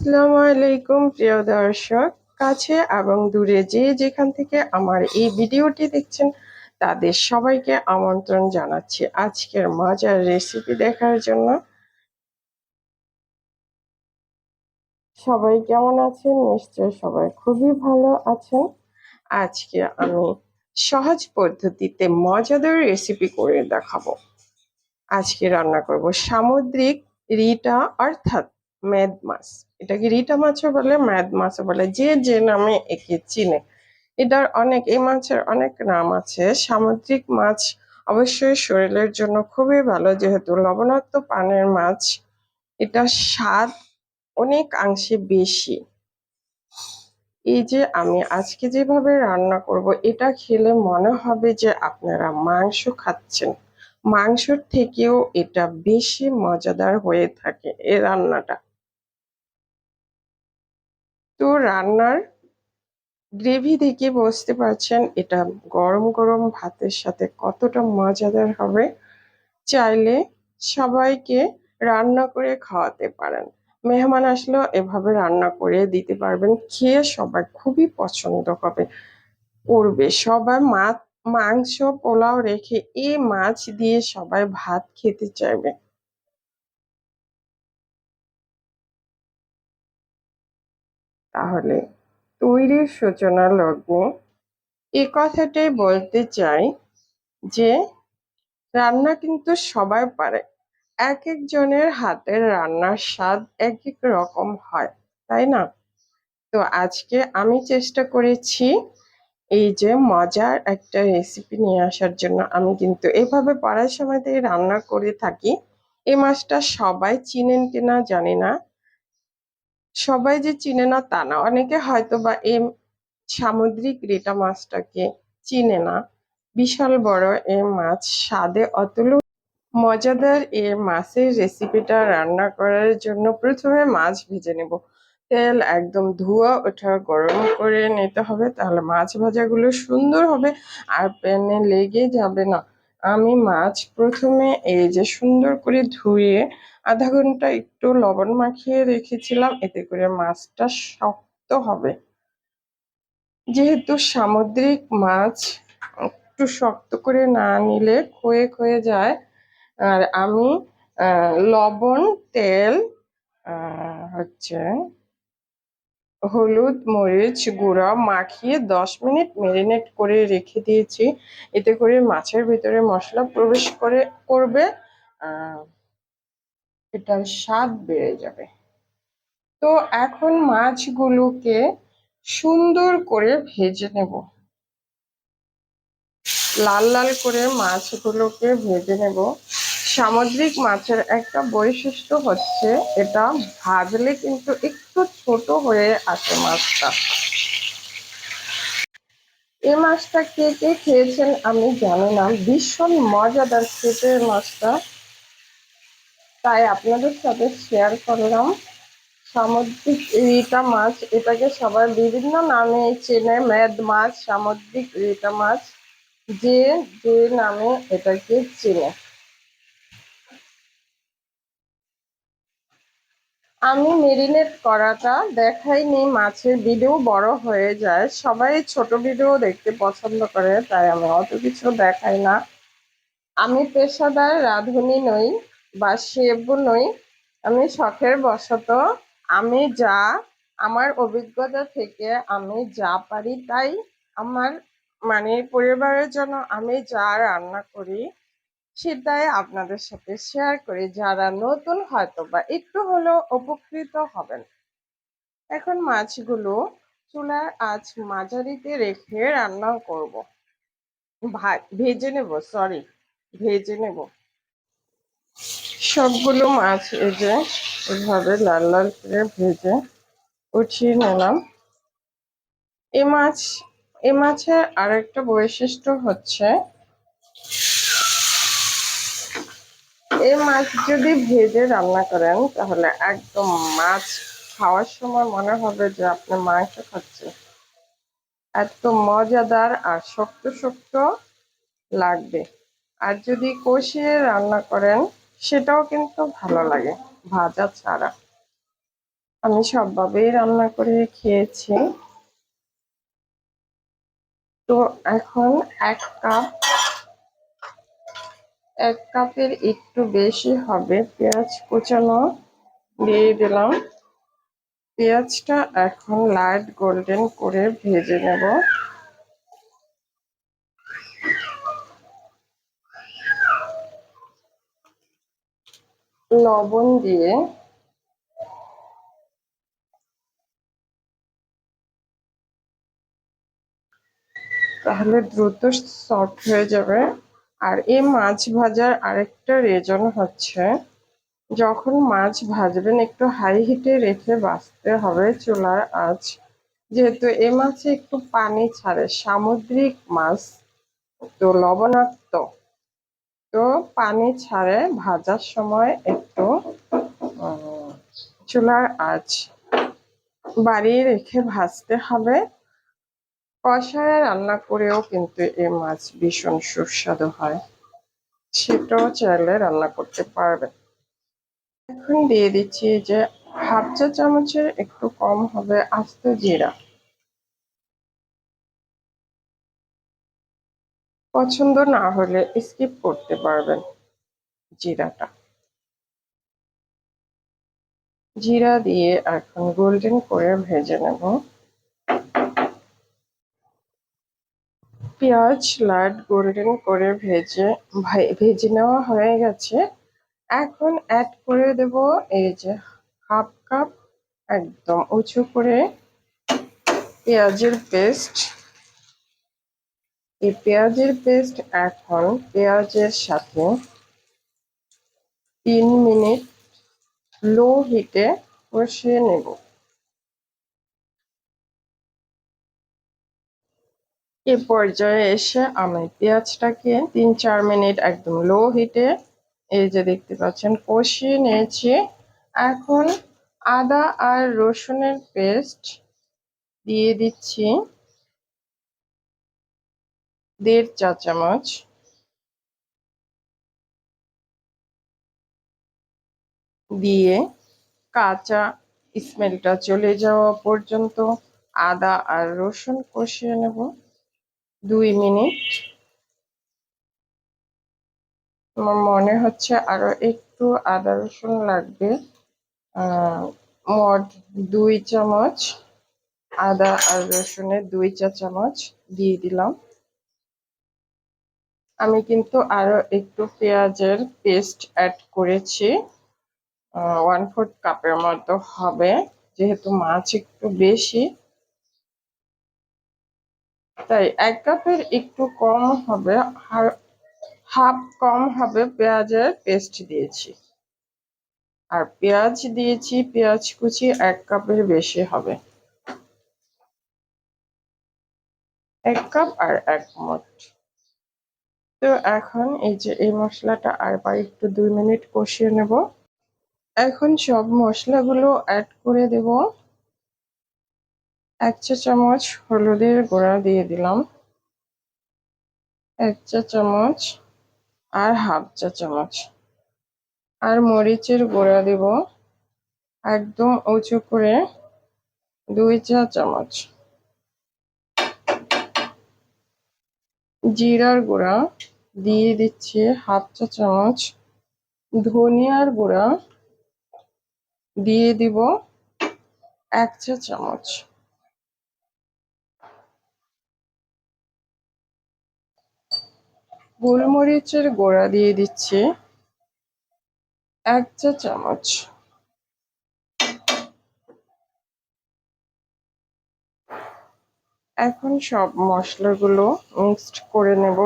আসসালামু আলাইকুম, প্রিয় দর্শক, কাছে এবং দূরে যে যেখান থেকে আমার এই ভিডিওটি দেখছেন, তাদের সবাইকে আমন্ত্রণ জানাচ্ছি আজকের মজার রেসিপি দেখার জন্য। সবাই কেমন আছেন? নিশ্চয় সবাই খুবই ভালো আছেন। আজকে আমি সহজ পদ্ধতিতে মজাদার রেসিপি করে দেখাবো। আজকে রান্না করব সামুদ্রিক রিটা, অর্থাৎ মেদ মাছ। এটাকে রিটা মাছও বলে, ম্যাদ মাছও বলে। যে যে নামে একে চিনে। এটার অনেক, এই মাছের অনেক নাম আছে। সামুদ্রিক মাছ অবশ্যই শরীরের জন্য খুবই ভালো। যেহেতু লবণাক্ত পানের মাছ, এটা স্বাদ অনেক অংশে বেশি। এই যে আমি আজকে যেভাবে রান্না করব, এটা খেলে মনে হবে যে আপনারা মাংস খাচ্ছেন। মাংসর থেকেও এটা বেশি মজাদার হয়ে থাকে এই রান্নাটা। তো রান্নার গ্রেভি দেখে বুঝতে পারছেন এটা গরম গরম ভাতের সাথে কতটা মজাদার হবে। চাইলে সবাইকে রান্না করে খাওয়াতে পারেন। মেহমান আসলেও এভাবে রান্না করে দিতে পারবেন, খেয়ে সবাই খুবই পছন্দ হবে। করবে সবাই মাছ মাংস পোলাও রেখে এই মাছ দিয়ে সবাই ভাত খেতে চাইবে। তাহলে তৈরির সূচনা লগ্নে এ কথাটাই বলতে চাই যে রান্না কিন্তু সবাই পারে। এক একজনের হাতের রান্নার স্বাদ এক এক রকম হয়, তাই না? তো আজকে আমি চেষ্টা করেছি এই যে মজার একটা রেসিপি নিয়ে আসার জন্য। আমি কিন্তু এভাবে পড়ার সময়তেই রান্না করে থাকি। এই মাছটা সবাই চিনেন কিনা জানি না। সবাই যে চিনে না তা না। অনেকে হয়তো বা এই সামুদ্রিক রেটা মাছটাকে চিনে না। বিশাল বড় এ মাছ, স্বাদে অতুল মজাদার এ মাছের রেসিপিটা রান্না করার জন্য প্রথমে মাছ ভেজে নেব। তেল একদম ধোয়া ওঠা গরম করে নিতে হবে, তাহলে মাছ ভাজাগুলো সুন্দর হবে আর প্যানে লেগে যাবে না। আমি মাছ প্রথমে এই যে সুন্দর করে ধুয়ে আধা ঘণ্টা একটু লবণ মাখিয়ে রেখেছিলাম, এতে করে মাছটা শক্ত হবে। যেহেতু সামুদ্রিক মাছ, একটু শক্ত করে না নিলে ক্ষয়ে ক্ষয়ে যায়। আর আমি লবণ, তেল হচ্ছে হলুদ, মরিচ, গুঁড়া মাখিয়ে দশ মিনিট মেরিনেট করে রেখে দিয়েছি। এতে করে মাছের ভিতরে মশলা প্রবেশ করে, করবে এটার স্বাদ বেড়ে যাবে। তো এখন মাছগুলোকে সুন্দর করে ভেজে নেব। লাল লাল করে মাছগুলোকে ভেজে নেব। সামুদ্রিক মাছের একটা বৈশিষ্ট্য হচ্ছে, এটা ভাজলে কিন্তু একটু ছোট হয়ে আসে মাছটা। এই মাছটা কে কে খেয়েছেন আমি জানি না। ভীষণ মজাদার খেতে মাছটা। তাই আপনাদের সাথে শেয়ার করলাম। সামুদ্রিক রিটা মাছ, এটাকে সবাই বিভিন্ন নামে চেনে মেদ মাছ, সামুদ্রিক রিটা মাছ। যে যে নামে এটাকে চেনে। আমি মেরিনেট করাটা দেখাইনি, মাছের ভিডিও বড় হয়ে যায়। সবাই ছোট ভিডিও দেখতে পছন্দ করে, তাই আমি অত কিছু দেখাই না। আমি পেশাদার রাঁধুনি নই বা শেফ নই, আমি শখের বশত আমি যা, আমার অভিজ্ঞতা থেকে আমি যা পারি তাই আমার মানে পরিবারের জন্য আমি যা রান্না করি সেটাই আপনাদের সাথে শেয়ার করি। যারা নতুন হয়তো বা একটু হলেও উপকৃত হবেন। এখন মাছগুলো চুলার আজ মাঝারিতে রেখে রান্না করব। ভেজে নেব সরি ভেজে নেব। সবগুলো মাছ যে এভাবে লাল লাল করে ভেজে উঠিয়ে নিলাম। এ মাছ, এ মাছের আরেকটা বৈশিষ্ট্য হচ্ছে এই মাছ যদি ভেজে রান্না করেন, তাহলে একদম মাছ খাওয়ার সময় মনে হবে যে আপনি মাংস খাচ্ছেন। এত মজাদার আর শক্ত শক্ত লাগবে। আর যদি কষিয়ে রান্না করেন, সেটাও কিন্তু ভালো লাগে, ভাজা ছাড়া। আমি সবভাবেই রান্না করে খেয়েছি। তো এখন এক কাপ এক কাপের একটু বেশি হবে। পেঁয়াজ কুচানো দিয়ে দিলাম। পেঁয়াজটা এখন লাইট গোল্ডেন করে ভেজে নেব। লবণ দিয়ে তাহলে দ্রুত সফট হয়ে যাবে। আর এই মাছ ভাজার আরেকটা রিজন হচ্ছে, যখন মাছ ভাজবেন একটু হাই হিটে রেখে বাঁচতে হবে চুলার আঁচ। যেহেতু এ মাছে একটু পানি ছাড়ে, সামুদ্রিক মাছ তো লবণাক্ত। তো পানি ছাড়ে ভাজার সময় একটু চুলার আঁচ বাড়িয়ে রেখে ভাজতে হবে। কষায় রান্না করেও কিন্তু এই মাছ ভীষণ সুস্বাদু হয়। সেটাও চাইলে রান্না করতে পারবেন। এখন দিয়ে দিচ্ছি যে হাফ চা চামচের একটু কম হবে আস্ত জিরা। পছন্দ না হলে স্কিপ করতে পারবেন জিরাটা। জিরা দিয়ে এখন গোল্ডেন করে ভেজে নেব। পেঁয়াজ লাইট গোল্ডেন করে ভেজে ভেজে নেওয়া হয়ে গেছে। এখন অ্যাড করে দেব এই যে হাফ কাপ একদম উঁচু করে পেঁয়াজের পেস্ট এই পেঁয়াজের পেস্ট এখন পেঁয়াজের সাথে তিন মিনিট লো হিটে কষিয়ে নেব। এ পর্যায়ে এসে আমি পেঁয়াজটাকে তিন চার মিনিট একদম লো হিটে এই যে দেখতে পাচ্ছেন কষিয়ে নিয়েছি। এখন আদা আর রসুনের পেস্ট দিয়ে দিচ্ছি দেড় চা চামচ। দিয়ে কাঁচা স্মেলটা চলে যাওয়া পর্যন্ত আদা আর রসুন কষিয়ে নেব। দুই মিনিট। আমার মনে হচ্ছে আরও একটু আদা রসুন লাগবে। মোট দুই চামচ আদা আর রসুনের দুই চা চামচ দিয়ে দিলাম। আমি কিন্তু আরও একটু পেঁয়াজের পেস্ট অ্যাড করেছি। ওয়ান ফোর্থ কাপের মতো হবে, যেহেতু মাছ একটু বেশি। তাই এক কাপের একটু কম হবে হাফ কম হবে পেঁয়াজের পেস্ট দিয়েছি। আর পেঁয়াজ দিয়েছি, পেঁয়াজ কুচি এক কাপের বেশি হবে। এক কাপ আর এক মোট তো এখন এই যে, এই মশলাটা আর বা একটু দুই মিনিট কষিয়ে নেব। এখন সব মশলাগুলো অ্যাড করে দেব। এক চা চামচ হলুদের গুঁড়া দিয়ে দিলাম। এক চা চামচ আর হাফ চা চামচ। আর মরিচের গুঁড়া দেব। একদম উঁচু করে দুই চা চামচ। জিরার গুঁড়া দিয়ে দিচ্ছি হাফ চা চামচ। ধনিয়ার গুঁড়া দিয়ে দিব এক চা চামচ। গোলমরিচের গোড়া দিয়ে দিচ্ছি এক চা চামচ। এখন সব মশলাগুলো মিক্সড করে নেব।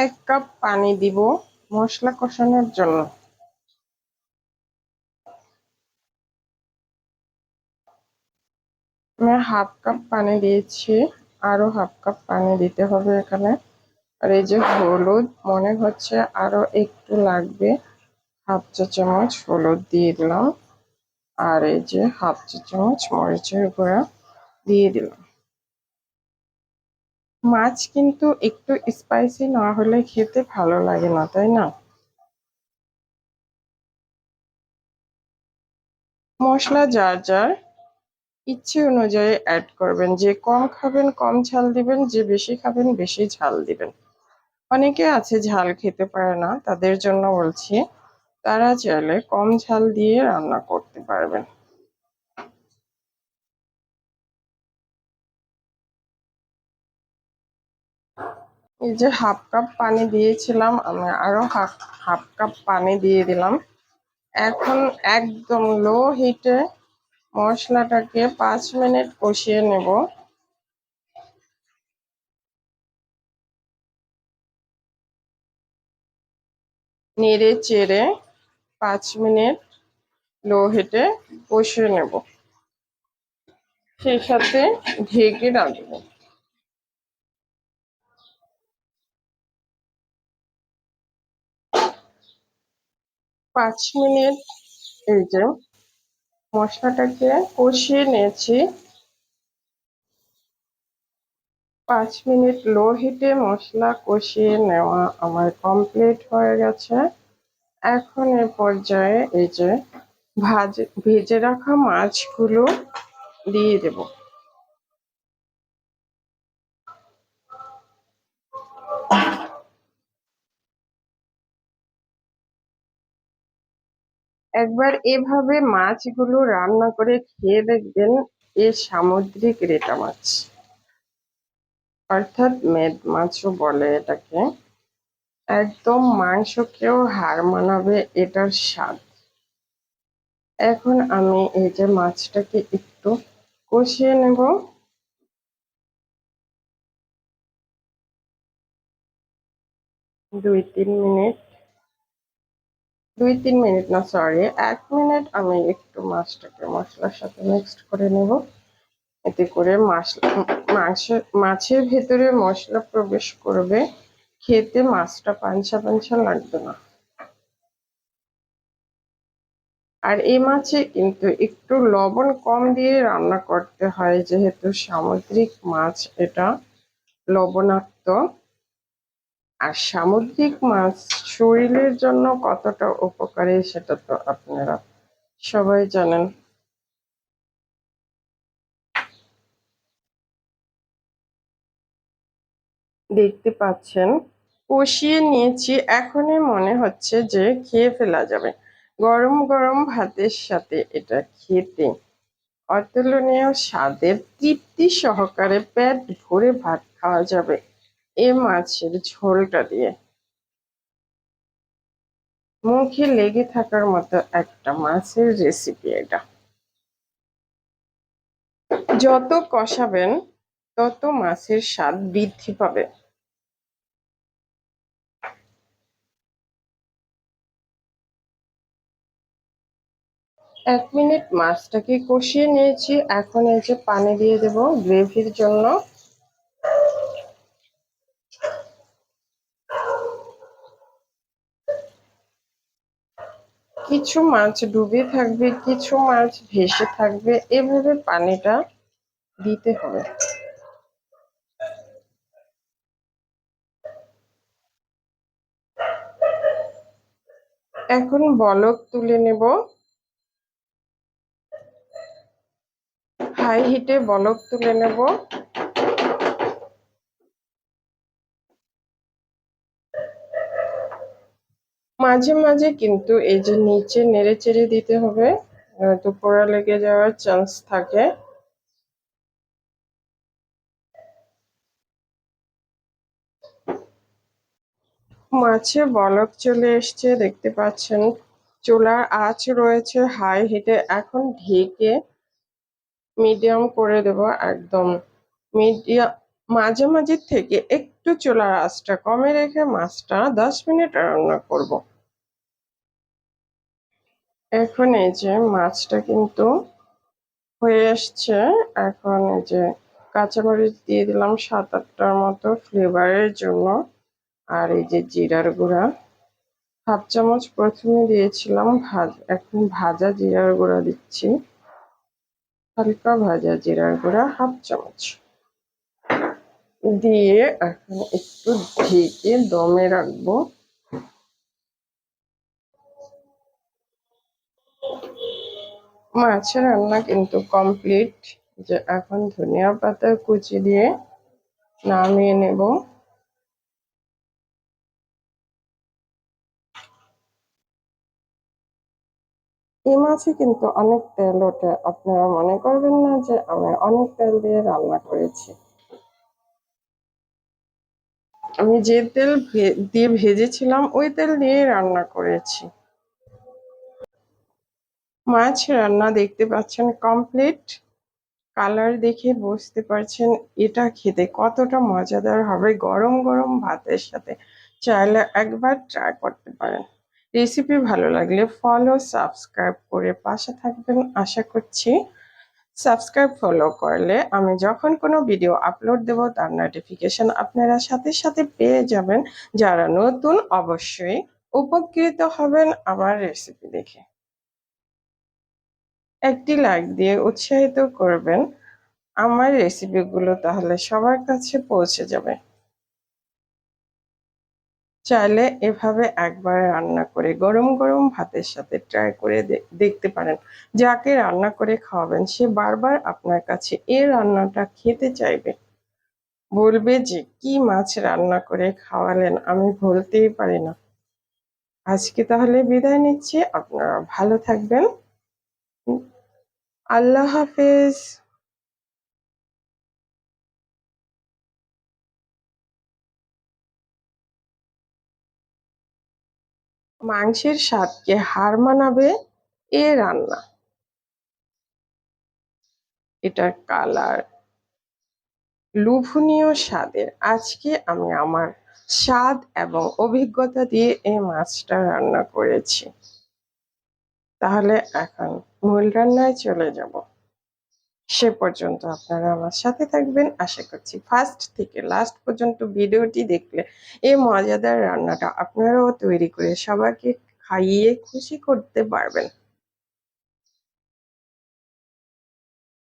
এক কাপ পানি দিব মশলা কষানোর জন্য। আমি হাফ কাপ পানি দিয়েছি, আরও হাফ কাপ পানি দিতে হবে এখানে। আর এই যে হলুদ, মনে হচ্ছে আরও একটু লাগবে। হাফ চা চামচ হলুদ দিয়ে দিলাম। আর এই যে হাফ চা চামচ মরিচের গুঁড়া দিয়ে দিলাম। মাছ কিন্তু একটু স্পাইসি না হলে খেতে ভালো লাগে না, তাই না? মশলা যার যার, ইচ্ছে অনুযায়ী অ্যাড করবেন। যে কম খাবেন, কম ঝাল দিবেন, যে বেশি খাবেন, বেশি ঝাল দিবেন। অনেকে আছে ঝাল খেতে পারে না, তাদের জন্য বলছি, তারা চাইলে কম ঝাল দিয়ে রান্না করতে পারবেন। এই যে হাফ কাপ পানি দিয়েছিলাম, আমি আরও হাফ হাফ কাপ পানি দিয়ে দিলাম। এখন একদম লো হিটে মশলাটাকে পাঁচ মিনিট কষিয়ে নেব। নেড়ে চেড়ে পাঁচ মিনিট লো হিটে কষিয়ে নেব। সেই সাথে ঢেকে রাখব পাঁচ মিনিট এই যে মশলাটাকে কষিয়ে নিয়েছি। পাঁচ মিনিট লো হিটে মশলা কষিয়ে নেওয়া আমার কমপ্লিট হয়ে গেছে। এখন এ পর্যায়ে এই যে ভাজ, ভেজে রাখা মাছগুলো দিয়ে দেব। একবার এভাবে মাছগুলো রান্না করে খেয়ে দেখবেন এ সামুদ্রিক রেটা মাছ। অর্থাৎ মেদ মাছও বলে এটাকে। একদম মাংসকেও হার মানাবে এটার স্বাদ। এখন আমি এই যে মাছটাকে একটু কষিয়ে নেব। দুই তিন মিনিট দুই তিন মিনিট, না সরি এক মিনিট আমি একটু মাছটাকে, মশলার সাথে মিক্সড করে নেব। এতে করে মাছ মাছের ভেতরে মশলা প্রবেশ করবে। খেতে মাছটা পাঞ্চা পাঞ্চা লাগবে না। আর এই মাছে কিন্তু একটু লবণ কম দিয়ে রান্না করতে হয়, যেহেতু সামুদ্রিক মাছ এটা লবণাক্ত। আর সামুদ্রিক মাছ শরীরের জন্য কতটা উপকারী সেটা তো আপনারা সবাই জানেন। দেখতে পাচ্ছেন, কষিয়ে নিয়েছি। এখনই মনে হচ্ছে যে খেয়ে ফেলা যাবে। গরম গরম ভাতের সাথে এটা খেতে অতুলনীয় স্বাদের তৃপ্তি সহকারে পেট ভরে ভাত খাওয়া যাবে। এ মাছের ঝোলটা দিয়ে। মুখে লেগে থাকার মতো একটা মাছের রেসিপি এটা। যত কষাবেন, তত মাছের স্বাদ বৃদ্ধি পাবে। এক মিনিট মাছটাকে কষিয়ে নিয়েছি। এখন এই যে পানি দিয়ে দেব গ্রেভির জন্য। কিছু মাছ ডুবে থাকবে, কিছু মাছ ভেসে থাকবে, এভাবে পানিটা দিতে হবে। এখন বলক তুলে নেব। হাই হিটে বলক তুলে নেব। মাঝে মাঝে কিন্তু এই যে নিচে নেড়ে চেড়ে দিতে হবে তো পোড়া লেগে যাওয়ার চান্স থাকে। মাছে বলক চলে এসছে, দেখতে পাচ্ছেন চুলার আঁচ রয়েছে হাই হিটে এখন ঢেকে মিডিয়াম করে দেব একদম। মিডিয়াম মাঝে মাঝে থেকে একটু চুলার আঁচটা কমে রেখে মাছটা দশ মিনিট রান্না করব। এখন এই যে মাছটা কিন্তু হয়ে আসছে। এখন এই যে কাঁচামরিচ দিয়ে দিলাম সাত আটটার মতো ফ্লেভারের জন্য। আর এই যে জিরার গুঁড়া। হাফ চামচ প্রথমে দিয়েছিলাম ভাজ, এখন ভাজা জিরার গুঁড়া দিচ্ছি। হালকা ভাজা জিরার গুঁড়া হাফ চামচ। দিয়ে এখন একটু ঢেকে দমে রাখব। মাছের রান্না কিন্তু কমপ্লিট যে এখন ধনিয়া পাতা কুচি দিয়ে নামিয়ে নেব। এই মাছে কিন্তু অনেক তেল ওঠে। আপনারা মনে করবেন না যে আমি অনেক তেল দিয়ে রান্না করেছি। আমি যে তেল দিয়ে ভেজেছিলাম, ওই তেল দিয়ে রান্না করেছি। মাছ রান্না দেখতে পাচ্ছেন কমপ্লিট কালার দেখে বুঝতে পারছেন এটা খেতে কতটা মজাদার হবে গরম গরম ভাতের সাথে। চাইলে একবার ট্রাই করতে পারেন। রেসিপি ভালো লাগলে ফলো সাবস্ক্রাইব করে পাশে থাকবেন। আশা করছি সাবস্ক্রাইব ফলো করলে আমি যখন কোনো ভিডিও আপলোড দেব তার নোটিফিকেশন আপনারা সাথে সাথে পেয়ে যাবেন। যারা নতুন অবশ্যই উপকৃত হবেন আমার রেসিপি দেখে। একটি লাইক দিয়ে উৎসাহিত করবেন। আমার রেসিপিগুলো তাহলে সবার কাছে পৌঁছে যাবে। চাইলে এভাবে একবার রান্না করে গরম গরম ভাতের সাথে ট্রাই করে দেখতে পারেন। যাকে রান্না করে খাওয়াবেন, সে বারবার আপনার কাছে এই রান্নাটা খেতে চাইবে। বলবে যে, কি মাছ রান্না করে খাওয়ালেন? আমি ভুলতেই পারি না। আজকে তাহলে বিদায় নিচ্ছি। আপনারা ভালো থাকবেন। আল্লাহ হাফেজ। মাংসের স্বাদকে হার মানাবে এ রান্না। এটার কালার লোভনীয় স্বাদের। আজকে আমি আমার স্বাদ এবং অভিজ্ঞতা দিয়ে এই মাছটা রান্না করেছি। তাহলে এখন মূল রান্নায় চলে যাব। সে পর্যন্ত আপনারা আমার সাথে থাকবেন। আশা করছি ফার্স্ট থেকে লাস্ট পর্যন্ত ভিডিওটি দেখলে এই মজাদার রান্নাটা আপনারাও তৈরি করে সবাইকে খাইয়ে খুশি করতে পারবেন।